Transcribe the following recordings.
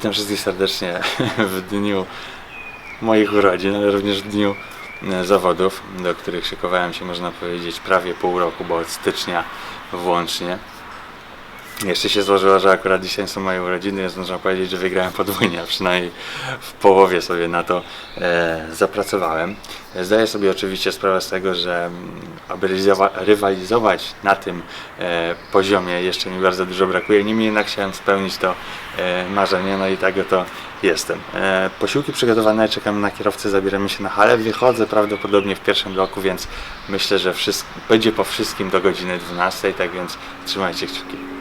Witam wszystkich serdecznie w dniu moich urodzin, ale również w dniu e, zawodów, do których szykowałem się, można powiedzieć, prawie pół roku, bo od stycznia włącznie. Jeszcze się złożyło, że akurat dzisiaj są moje urodziny, więc można powiedzieć, że wygrałem podwójnie, a przynajmniej w połowie sobie na to e, zapracowałem. Zdaję sobie oczywiście sprawę z tego, że mm, aby rywalizować na tym e, poziomie jeszcze mi bardzo dużo brakuje. Niemniej jednak chciałem spełnić to e, marzenie, no i tak to jestem. E, posiłki przygotowane, czekam na kierowcę, zabieramy się na halę. Wychodzę prawdopodobnie w pierwszym bloku, więc myślę, że będzie po wszystkim do godziny 12, tak więc trzymajcie kciuki.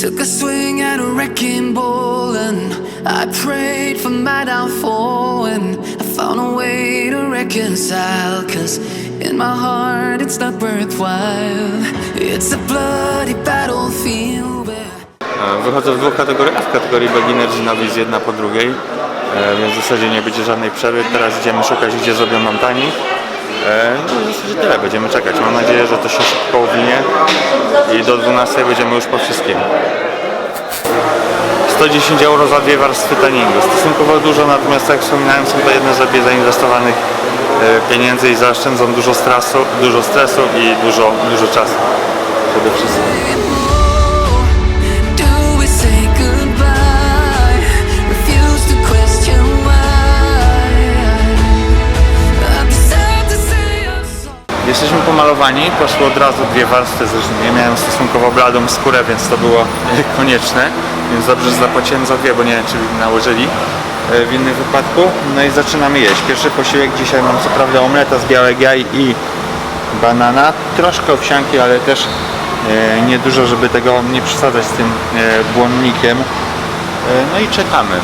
Took a swing at a wrecking ball and I prayed for my downfall and I found a way to reconcile cause in my heart it's not worthwhile It's a bloody battlefield Wychodzę w dwóch kategoriach, w kategorii beginners i novice jedna po drugiej, e, więc w zasadzie nie będzie żadnej przerwy. Teraz idziemy szukać, gdzie zrobią nam. E, No i w zasadzie tyle, będziemy czekać. Mam nadzieję, że to się szybko uwinie i do 12 będziemy już po wszystkim. 110 euro za dwie warstwy treningu. Stosunkowo dużo, natomiast jak wspominałem, są to jedne z zainwestowanych e, pieniędzy i zaoszczędzą dużo stresu, dużo stresu i dużo, dużo czasu. Przede wszystkim. Jesteśmy pomalowani, poszło od razu dwie warstwy, zresztą ja miałem stosunkowo bladą skórę, więc to było konieczne, więc dobrze, zapłaciłem za dwie, bo nie wiem, czy nałożyli e, w innym wypadku. No i zaczynamy jeść. Pierwszy posiłek dzisiaj mam co prawda omleta z białek jaj i banana, troszkę owsianki, ale też e, niedużo, żeby tego nie przesadzać z tym e, błonnikiem. No i czekamy.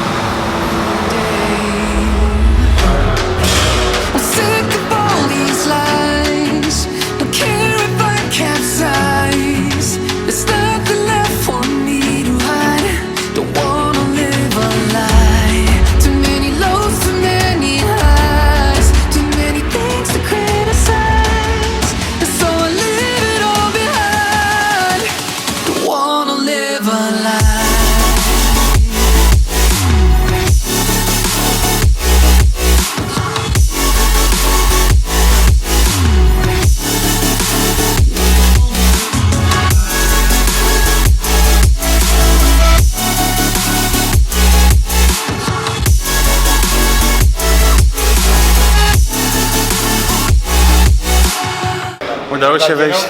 Udało się wejść.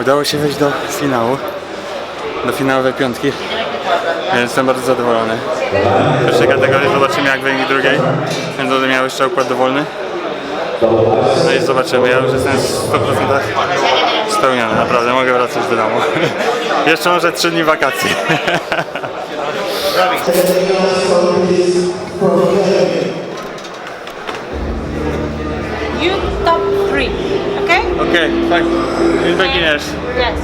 Udało się wejść do finału. Do finałowej piątki. Więc jestem bardzo zadowolony. W pierwszej kategorii zobaczymy jak wynik drugiej. Więc będę miał jeszcze układ dowolny. No i zobaczymy. Ja już jestem w 100% spełniony. Naprawdę mogę wracać do domu. jeszcze może 3 dni wakacji. You top three, okay? Okej, tak. In beginners. Yes.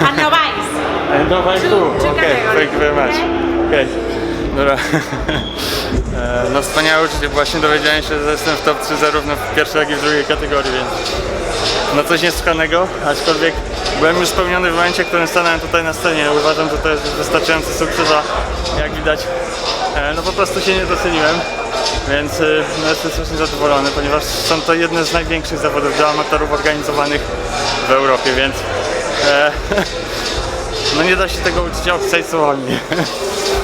And. And no thank Two- you. two Okay, categories. thank you very much. Okay. Dobra. No wspaniałe uczucie, właśnie dowiedziałem się, że jestem w top 3 zarówno w pierwszej, jak i w drugiej kategorii, więc no coś niesłychanego, aczkolwiek byłem już spełniony w momencie, w którym stanąłem tutaj na scenie. Uważam, że to jest wystarczający sukces, a jak widać, e, no po prostu się nie doceniłem. Więc e, no jestem strasznie zadowolony, ponieważ są to jedne z największych zawodów dla amatorów organizowanych w Europie, więc e, no nie da się tego uczyć opisać słowami.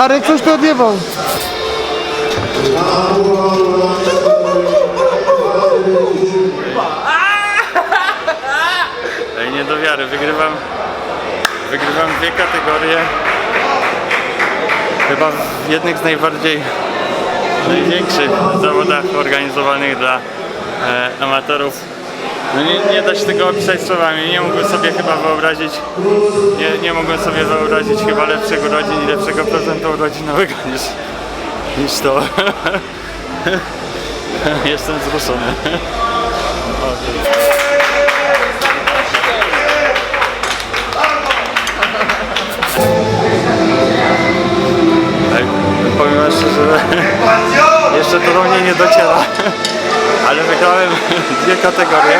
Arek coś to odjebał. Ej, nie do wiary, wygrywam, wygrywam dwie kategorie. Chyba w jednych z najbardziej największych zawodach organizowanych dla e, amatorów. No nie, nie da się tego opisać słowami, nie mogłem sobie chyba wyobrazić, nie, nie mogłem sobie wyobrazić chyba lepszego rodzin i lepszego prezentu rodzinowego niż, niż to. Jestem wzruszony. Tak, powiem szczerze, że jeszcze to do mnie nie dociera, ale wygrałem dwie kategorie.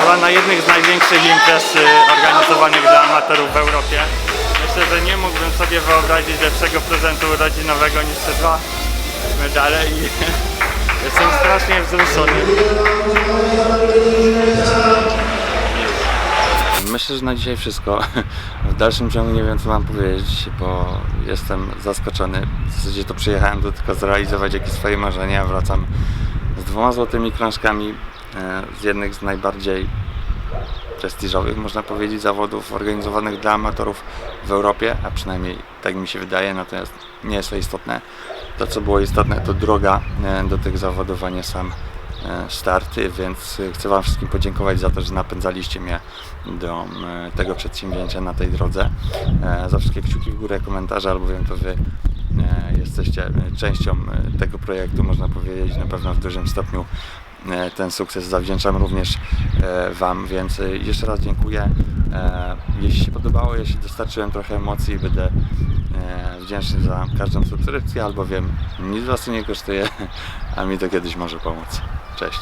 Chyba na jednych z największych imprez y, organizowanych dla amatorów w Europie. Myślę, że nie mógłbym sobie wyobrazić lepszego prezentu rodzinowego niż te dwa medale i jestem strasznie wzruszony. Myślę, że na dzisiaj wszystko. W dalszym ciągu nie wiem, co mam powiedzieć, bo jestem zaskoczony. W zasadzie to przyjechałem do tylko zrealizować jakieś swoje marzenia. Wracam z dwoma złotymi krążkami e, z jednych z najbardziej prestiżowych, można powiedzieć, zawodów organizowanych dla amatorów w Europie, a przynajmniej tak mi się wydaje, natomiast nie jest to istotne. To, co było istotne, to droga e, do tych zawodów, a nie sam e, starty, więc chcę Wam wszystkim podziękować za to, że napędzaliście mnie do tego przedsięwzięcia na tej drodze. Za wszystkie kciuki w górę, komentarze, albowiem to Wy jesteście e, częścią e, tego projektu, można powiedzieć, na pewno w dużym stopniu e, ten sukces zawdzięczam również Wam, więc jeszcze raz dziękuję. Jeśli się podobało, jeśli dostarczyłem trochę emocji, będę wdzięczny za każdą subskrypcję, albowiem nic Was nie kosztuje, a mi to kiedyś może pomóc. Cześć.